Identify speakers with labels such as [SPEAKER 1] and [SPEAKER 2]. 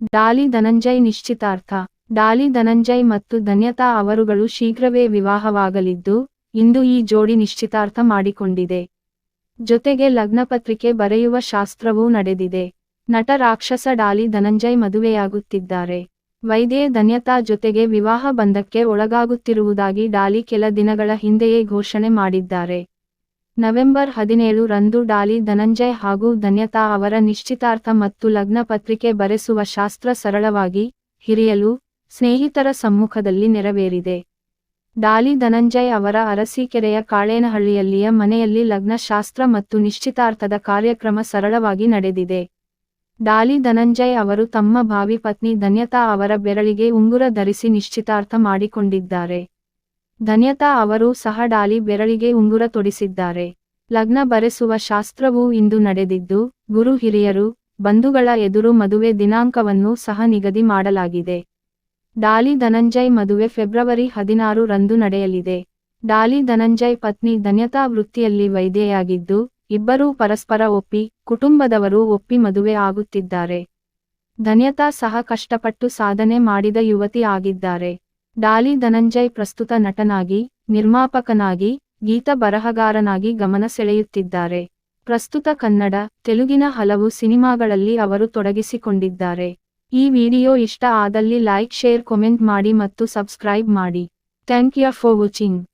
[SPEAKER 1] ಡಾಲಿ ಧನಂಜಯ್ ನಿಶ್ಚಿತಾರ್ಥ. ಡಾಲಿ ಧನಂಜಯ್ ಮತ್ತು ಧನ್ಯತಾ ಅವರುಗಳು ಶೀಘ್ರವೇ ವಿವಾಹವಾಗಲಿದ್ದು, ಇಂದು ಈ ಜೋಡಿ ನಿಶ್ಚಿತಾರ್ಥ ಮಾಡಿಕೊಂಡಿದೆ. ಜೊತೆಗೆ ಲಗ್ನಪತ್ರಿಕೆ ಬರೆಯುವ ಶಾಸ್ತ್ರವೂ ನಡೆದಿದೆ. ನಟ ರಾಕ್ಷಸ ಡಾಲಿ ಧನಂಜಯ್ ಮದುವೆಯಾಗುತ್ತಿದ್ದಾರೆ. ವೈದ್ಯೆ ಧನ್ಯತಾ ಜೊತೆಗೆ ವಿವಾಹ ಬಂಧಕ್ಕೆ ಒಳಗಾಗುತ್ತಿರುವುದಾಗಿ ಡಾಲಿ ಕೆಲ ದಿನಗಳ ಹಿಂದೆಯೇ ಘೋಷಣೆ ಮಾಡಿದ್ದಾರೆ. ನವೆಂಬರ್ ಹದಿನೇಳು ರಂದು ಡಾಲಿ ಧನಂಜಯ್ ಹಾಗೂ ಧನ್ಯತಾ ಅವರ ನಿಶ್ಚಿತಾರ್ಥ ಮತ್ತು ಲಗ್ನ ಪತ್ರಿಕೆ ಬರೆಸುವ ಶಾಸ್ತ್ರ ಸರಳವಾಗಿ, ಹಿರಿಯಲು, ಸ್ನೇಹಿತರ ಸಮ್ಮುಖದಲ್ಲಿ ನೆರವೇರಿದೆ. ಡಾಲಿ ಧನಂಜಯ್ ಅವರ ಅರಸೀಕೆರೆಯ ಕಾಳೇನಹಳ್ಳಿಯಲ್ಲಿಯ ಮನೆಯಲ್ಲಿ ಲಗ್ನ ಶಾಸ್ತ್ರ ಮತ್ತು ನಿಶ್ಚಿತಾರ್ಥದ ಕಾರ್ಯಕ್ರಮ ಸರಳವಾಗಿ ನಡೆದಿದೆ. ಡಾಲಿ ಧನಂಜಯ್ ಅವರು ತಮ್ಮ ಭಾವಿ ಪತ್ನಿ ಧನ್ಯತಾ ಅವರ ಬೆರಳಿಗೆ ಉಂಗುರ ಧರಿಸಿ ನಿಶ್ಚಿತಾರ್ಥ ಮಾಡಿಕೊಂಡಿದ್ದಾರೆ. ಧನ್ಯತಾ ಅವರು ಸಹ ಡಾಲಿ ಬೆರಳಿಗೆ ಉಂಗುರ ತೊಡಿಸಿದ್ದಾರೆ. ಲಗ್ನ ಬರೆಸುವ ಶಾಸ್ತ್ರವೂ ಇಂದು ನಡೆದಿದ್ದು, ಗುರು ಹಿರಿಯರು, ಬಂಧುಗಳ ಎದುರು ಮದುವೆ ದಿನಾಂಕವನ್ನು ಸಹ ನಿಗದಿ ಮಾಡಲಾಗಿದೆ. ಡಾಲಿ ಧನಂಜಯ್ ಮದುವೆ ಫೆಬ್ರವರಿ ಹದಿನಾರು ರಂದು ನಡೆಯಲಿದೆ. ಡಾಲಿ ಧನಂಜಯ್ ಪತ್ನಿ ಧನ್ಯತಾ ವೃತ್ತಿಯಲ್ಲಿ ವೈದ್ಯೆಯಾಗಿದ್ದು, ಇಬ್ಬರೂ ಪರಸ್ಪರ ಒಪ್ಪಿ, ಕುಟುಂಬದವರು ಒಪ್ಪಿ ಮದುವೆ ಆಗುತ್ತಿದ್ದಾರೆ. ಧನ್ಯತಾ ಸಹ ಕಷ್ಟಪಟ್ಟು ಸಾಧನೆ ಮಾಡಿದ ಯುವತಿ ಆಗಿದ್ದಾರೆ. ಡಾಲಿ ಧನಂಜಯ್ ಪ್ರಸ್ತುತ ನಟನಾಗಿ, ನಿರ್ಮಾಪಕನಾಗಿ, ಗೀತ ಬರಹಗಾರನಾಗಿ ಗಮನ ಸೆಳೆಯುತ್ತಿದ್ದಾರೆ. ಪ್ರಸ್ತುತ ಕನ್ನಡ, ತೆಲುಗಿನ ಹಲವು ಸಿನಿಮಾಗಳಲ್ಲಿ ಅವರು ತೊಡಗಿಸಿಕೊಂಡಿದ್ದಾರೆ. ಈ ವಿಡಿಯೋ ಇಷ್ಟ ಆದಲ್ಲಿ ಲೈಕ್, ಶೇರ್, ಕಾಮೆಂಟ್ ಮಾಡಿ ಮತ್ತು ಸಬ್ಸ್ಕ್ರೈಬ್ ಮಾಡಿ. Thank you for watching.